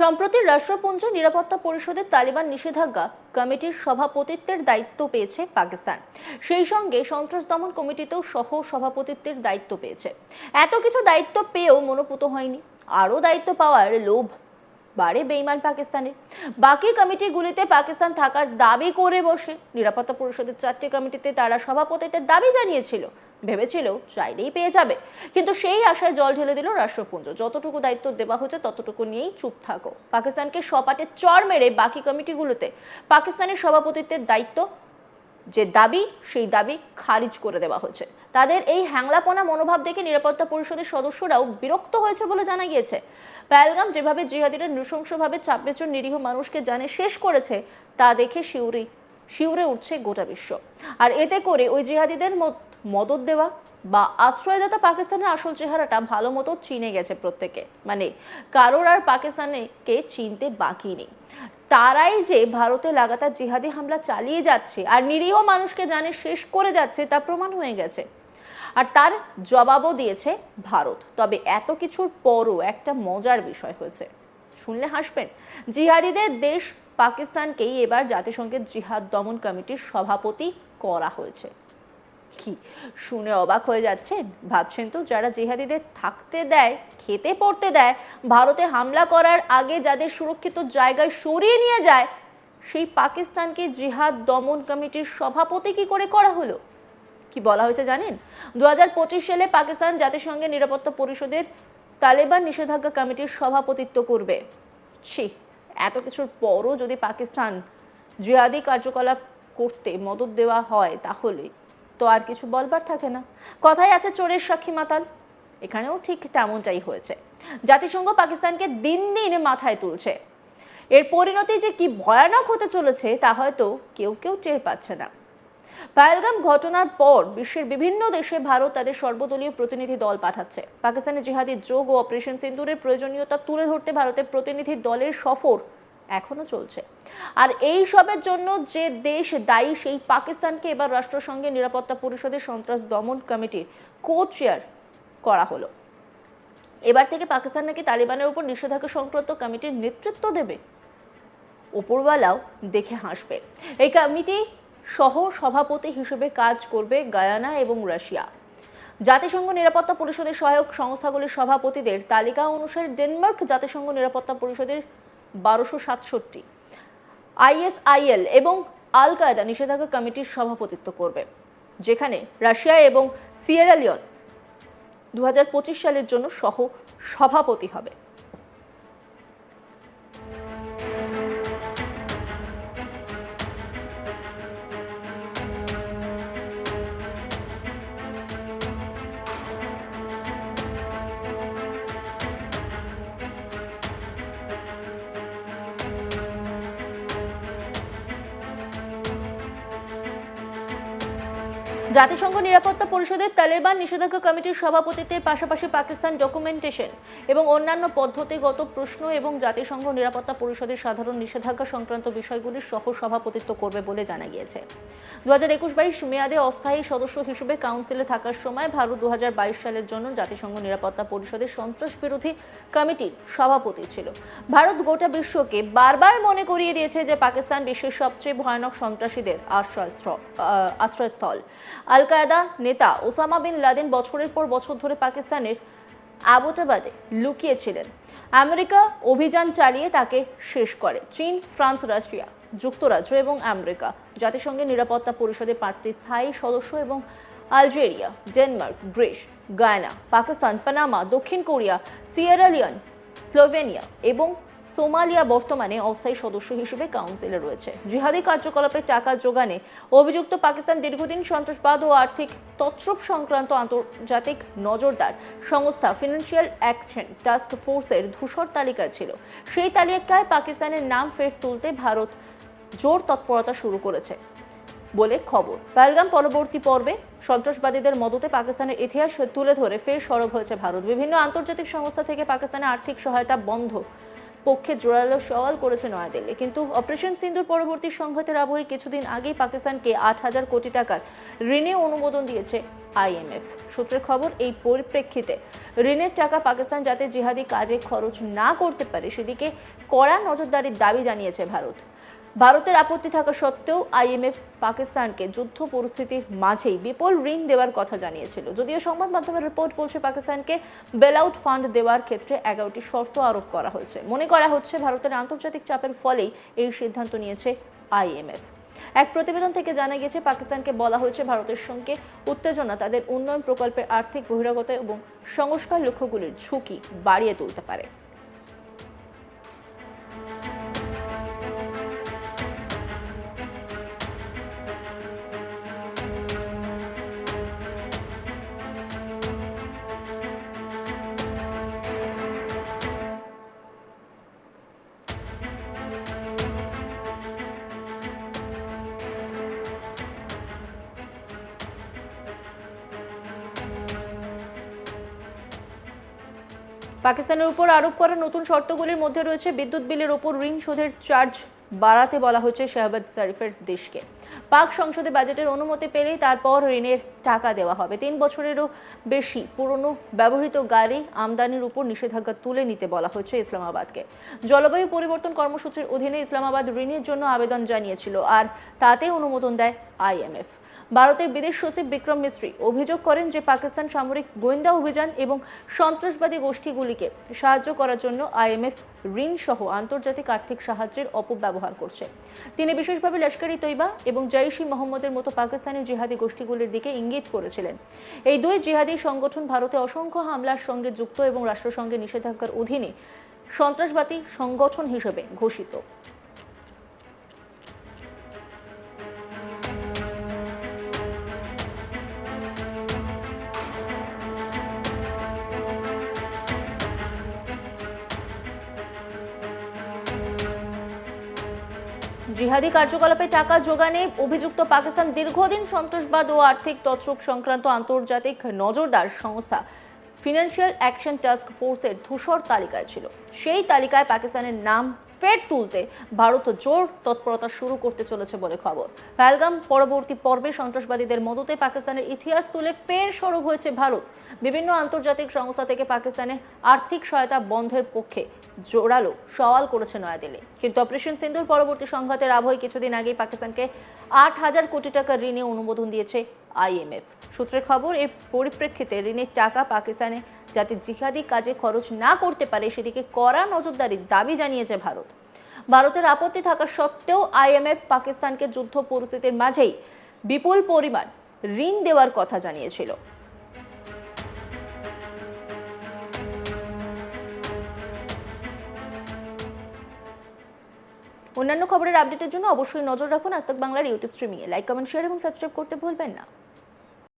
সম্প্রতি রাষ্ট্রপুঞ্জ নিরাপত্তা পরিষদের তালিবান নিষেধাজ্ঞা কমিটির সভাপতিত্বের দায়িত্ব পেয়েছে পাকিস্তান। সেই সঙ্গে সন্ত্রাস দমন কমিটিতেও সহ সভাপতিত্বের দায়িত্ব পেয়েছে। এত কিছু দায়িত্ব পেয়েও মনোপুত হয়নি। আরও দায়িত্ব পাওয়ার লোভ বাড়ে বেইমান পাকিস্তানের। বাকি কমিটিগুলিতে পাকিস্তান থাকার দাবি করে বসে। নিরাপত্তা পরিষদের চারটি কমিটিতে তারা সভাপতিত্বের দাবি জানিয়েছিল। ভেবেছিল চাইলেই পেয়ে যাবে। কিন্তু সেই আশায় জল ঢেলে দিল রাষ্ট্রপুঞ্জ। যতটুকু দায়িত্ব দেওয়া হচ্ছে ততটুকু নিয়েই চুপ থাকো। পাকিস্তানকে সপাটে চর মেরে বাকি কমিটিগুলোতে পাকিস্তানের সভাপতিত্বের দায়িত্ব, যে দাবি, সেই দাবি খারিজ করে দেওয়া হয়েছে। তাদের এই হ্যাংলাপনা মনোভাব দেখে নিরাপত্তা পরিষদের সদস্যরাও বিরক্ত হয়েছে বলে জানা গিয়েছে। পেহেলগাম যেভাবে জিহাদিরা নৃশংসভাবে চাপবেচর নিরীহ মানুষকে জানে শেষ করেছে, তা দেখে শিউরি, শিউরে উঠছে গোটা বিশ্ব। আর এতে করে ওই জিহাদিদের মত- মদত দেওয়া বা আশ্রয়দাতা পাকিস্তানের আসল চেহারাটা ভালো মতো চিনে গেছে প্রত্যেকে। মানে কারোর আর পাকিস্তানকে চিনতে বাকি নেই। তারাই যে ভারতে লাগাতার জিহাদি হামলা চালিয়ে যাচ্ছে আর নিরীহ মানুষকে জানে শেষ করে যাচ্ছে তা প্রমাণ হয়ে গেছে। আর তার জবাবও দিয়েছে ভারত। তবে এত কিছুর পরও একটা মজার বিষয় হয়েছে। শুনলে হাসবেন, জিহাদিদের দেশ পাকিস্তানকেই এবার জাতিসংঘের জিহাদ দমন কমিটির সভাপতি করা হয়েছে। কি? শুনে অবাক হয়ে যাচ্ছেন। ভাবছেন তো যারা জেহাদিদের থাকতে দেয়, খেতে পড়তে দেয়, ভারতে হামলা করার আগে যাদের সুরক্ষিত জায়গায় সরিয়ে নিয়ে যায়, সেই পাকিস্তানকে জিহাদ দমন কমিটির সভাপতি কি করে করা হলো? কি বলা হয়েছে জানেন? দু হাজার পঁচিশ সালে পাকিস্তান জাতিসংঘের নিরাপত্তা পরিষদের তালেবান নিষেধাজ্ঞা কমিটির সভাপতিত্ব করবে। ছি, এত কিছুর পরও যদি পাকিস্তান জিহাদি কার্যকলাপ করতে মদত দেওয়া হয়, তাহলে তো আর কিছু বলবার থাকে না। কথাই আছে চোরের সাক্ষী মাতাল। এখানেও ঠিক তেমনটাই হয়েছে। জাতিসংঘ পাকিস্তানকে দিন দিন মাথায় তুলছে। এর পরিণতি যে কি ভয়ানক হতে চলেছে, তা হয়তো কেউ কেউ টের পাচ্ছে না। পায়েলগাম ঘটনার পর বিশ্বের বিভিন্ন দেশে ভারত তাদের সর্বদলীয় প্রতিনিধি দল পাঠাচ্ছে। পাকিস্তানের জিহাদি যোগ ও অপারেশন সিন্দুরের প্রয়োজনীয়তা তুলে ধরতে ভারতের প্রতিনিধি দলের সফর এখনও চলছে। আর এই সবের জন্য যে দেশ দায়ী, সেই পাকিস্তানকে এবার রাষ্ট্রসংঘের নিরাপত্তা পরিষদের সন্ত্রাস দমন কমিটির কো চেয়ার করা হলো। এবার থেকে পাকিস্তান নাকি তালিবানের উপর নিষেধাজ্ঞা সংক্রান্ত কমিটির নেতৃত্ব দেবে? ওপরওয়ালাও দেখে হাসবে। এই কমিটি সহ সভাপতি হিসেবে কাজ করবে গায়ানা এবং রাশিয়া। জাতিসংঘ নিরাপত্তা পরিষদের সহায়ক সংস্থাগুলির সভাপতিদের তালিকা অনুসারে ডেনমার্ক জাতিসংঘ নিরাপত্তা পরিষদের বারোশো সাতষট্টি। আইএসআইএল এবং আল কায়দা নিষেধাজ্ঞা কমিটির সভাপতিত্ব করবে, যেখানে রাশিয়া এবং সিয়েরালিয়ন দু হাজার পঁচিশ সালের জন্য সহ সভাপতি হবে। জাতিসংঘ নিরাপত্তা পরিষদের তালেবান নিষেধাজ্ঞা কমিটির সভাপতিত্বের পাশাপাশি পাকিস্তান ডকুমেন্টেশন এবং অন্যান্য পদ্ধতিগত প্রশ্ন এবং জাতিসংঘ নিরাপত্তা পরিষদের সাধারণ নিষেধাজ্ঞা সংক্রান্ত বিষয়গুলির সহ সভাপতিত্ব করবে বলে জানা গিয়েছে। দু হাজার একুশ বাইশ মেয়াদে অস্থায়ী সদস্য হিসেবে কাউন্সিলে থাকার সময় ভারত দু হাজার বাইশ সালের জন্য জাতিসংঘ নিরাপত্তা পরিষদের সন্ত্রাস বিরোধী কমিটির সভাপতি ছিল। ভারত গোটা বিশ্বকে বারবার মনে করিয়ে দিয়েছে যে পাকিস্তান বিশ্বের সবচেয়ে ভয়ানক সন্ত্রাসীদের আশ্রয়স্থল আশ্রয়স্থল। আল কায়দা নেতা ওসামা বিন লাদেন বছরের পর বছর ধরে পাকিস্তানের আবোটাবাদে লুকিয়েছিলেন। আমেরিকা অভিযান চালিয়ে তাকে শেষ করে। চীন, ফ্রান্স, রাশিয়া, যুক্তরাজ্য এবং আমেরিকা। জাতিসংঘের নিরাপত্তা পরিষদে পাঁচটি স্থায়ী সদস্য এবং Algeria, Denmark, Greece, Guyana, Pakistan, Panama, দক্ষিণ কোরিয়া সিয়েরালিয়ন স্লোভেনিয়া এবং সোমালিয়া বর্তমানে অস্থায়ী সদস্য হিসেবে কাউন্সিলে রয়েছে। জিহাদি কার্যকলাপে টাকা যোগানে অভিযুক্ত পাকিস্তান দীর্ঘদিন সন্ত্রাসবাদ ও আর্থিক তছরূপ সংক্রান্ত আন্তর্জাতিক নজরদার সংস্থা ফিনান্সিয়াল অ্যাকশন টাস্ক ফোর্সের ধূসর তালিকায় ছিল। সেই তালিকায় পাকিস্তানের নাম ফের তুলতে ভারত জোর তৎপরতা শুরু করেছে। বলে খবর। পাহলগাম পরবর্তী পর্বে সন্ত্রাসবাদীদের মদতে পাকিস্তানের ইতিহাস তুলে ধরে ফের সরব হয়েছে ভারত। বিভিন্ন আন্তর্জাতিক সংস্থা থেকে পাকিস্তানের আর্থিক সহায়তা বন্ধ পক্ষে জোরালো সওয়াল করেছে নয়াদিল্লি। কিন্তু অপারেশন সিন্দুর পরবর্তী সংঘাতের আবহে কিছুদিন আগেই পাকিস্তানকে আট হাজার কোটি টাকার ঋণে অনুমোদন দিয়েছে আইএমএফ। সূত্রের খবর, এই পরিপ্রেক্ষিতে ঋণের টাকা পাকিস্তান যাতে জিহাদি কাজে খরচ না করতে পারে, সেদিকে কড়া নজরদারির দাবি জানিয়েছে ভারত। ভারতের আপত্তি থাকা সত্ত্বেও আইএমএফ পাকিস্তানকে যুদ্ধ পরিস্থিতির মাঝেই বিপুল ঋণ দেওয়ার কথা জানিয়েছিল। যদিও সংবাদ মাধ্যমের রিপোর্ট বলছে পাকিস্তানকে বেল আউট ফান্ড দেওয়ার ক্ষেত্রে এগারোটি শর্ত আরোপ করা হয়েছে। মনে করা হচ্ছে ভারতের আন্তর্জাতিক চাপের ফলেই এই সিদ্ধান্ত নিয়েছে আইএমএফ। এক প্রতিবেদন থেকে জানা গেছে পাকিস্তানকে বলা হয়েছে ভারতের সঙ্গে উত্তেজনা তাদের উন্নয়ন প্রকল্পের আর্থিক বহিরাগত এবং সংস্কার লক্ষ্যগুলির ঝুঁকি বাড়িয়ে তুলতে পারে। পাকিস্তানের উপর আরোপ করা নতুন শর্তগুলির মধ্যে রয়েছে বিদ্যুৎ বিলের ওপর ঋণ শোধের চার্জ বাড়াতে বলা হয়েছে শাহবাজ শরীফের দেশকে। পাক সংসদে বাজেটের অনুমতি পেলেই তারপর ঋণের টাকা দেওয়া হবে। তিন বছরেরও বেশি পুরনো ব্যবহৃত গাড়ি আমদানির উপর নিষেধাজ্ঞা তুলে নিতে বলা হয়েছে ইসলামাবাদকে। জলবায়ু পরিবর্তন কর্মসূচির অধীনে ইসলামাবাদ ঋণের জন্য আবেদন জানিয়েছিল, আর তাতে অনুমোদন দেয় আইএমএফ। ভারতের বিদেশ সচিব বিক্রম মিস্ত্রি অভিযোগ করেন যে পাকিস্তান সামরিক গোয়েন্দা অভিযান এবং সন্ত্রাসবাদী গোষ্ঠীগুলিকে সাহায্য করার জন্য আইএমএফ ঋণ সহ আন্তর্জাতিক আর্থিক সাহায্যের অপব্যবহার করছে। তিনি বিশেষভাবে লস্করি তৈবা এবং জৈশ ই মোহাম্মদের মতো পাকিস্তানি জিহাদি গোষ্ঠীগুলির দিকে ইঙ্গিত করেছিলেন। এই দুই জিহাদি সংগঠন ভারতে অসংখ্য হামলার সঙ্গে যুক্ত এবং রাষ্ট্রসংঘে নিষেধাজ্ঞার অধীনে সন্ত্রাসবাদী সংগঠন হিসেবে ঘোষিত। জিহাদি কার্যকলাপে টাকা যোগানে অভিযুক্ত পাকিস্তান দীর্ঘদিন সন্ত্রাসবাদ ও আর্থিক তছরূপ সংক্রান্ত আন্তর্জাতিক নজরদার সংস্থা ফিনান্সিয়াল অ্যাকশন টাস্ক ফোর্সের ধূসর তালিকায় ছিল। সেই তালিকায় পাকিস্তানের নাম ফের তুলতে ভারত জোর তৎপরতা শুরু করতে চলেছে বলে খবর। ভ্যালগাম পরবর্তী পর্বে সন্ত্রাসবাদীদের মদতে পাকিস্তানের ইতিহাস তুলে ফের সরব হয়েছে ভারত। বিভিন্ন আন্তর্জাতিক সংস্থা থেকে পাকিস্তানে আর্থিক সহায়তা বন্ধের পক্ষে জোরালো সওয়াল করেছে নয়াদিল্লি। কিন্তু অপারেশন সিন্ধুর পরবর্তী সংঘাতের আবহে কিছুদিন আগেই পাকিস্তানকে আট হাজার কোটি টাকা ঋণে অনুমোদন দিয়েছে আইএমএফ। সূত্রের খবর, এর পরিপ্রেক্ষিতে ঋণের টাকা পাকিস্তানে যাতে জিহাদি কাজে খরচ না করতে পারে, সেদিকে কড়া নজরদারির দাবি জানিয়েছে ভারত। ভারতের আপত্তি থাকা সত্ত্বেও আইএমএফ পাকিস্তানকে যুদ্ধ পরিস্থিতির মাঝেই বিপুল পরিমাণ ঋণ দেওয়ার কথা জানিয়েছিল। অন্যান্য খবরের আপডেটের জন্য অবশ্যই নজর রাখুন আজ বাংলার ইউটিউব স্ট্রিমিংয়ে। লাইক, কমেন্ট, শেয়ার এবং সাবস্ক্রাইব করতে ভুলবেন না।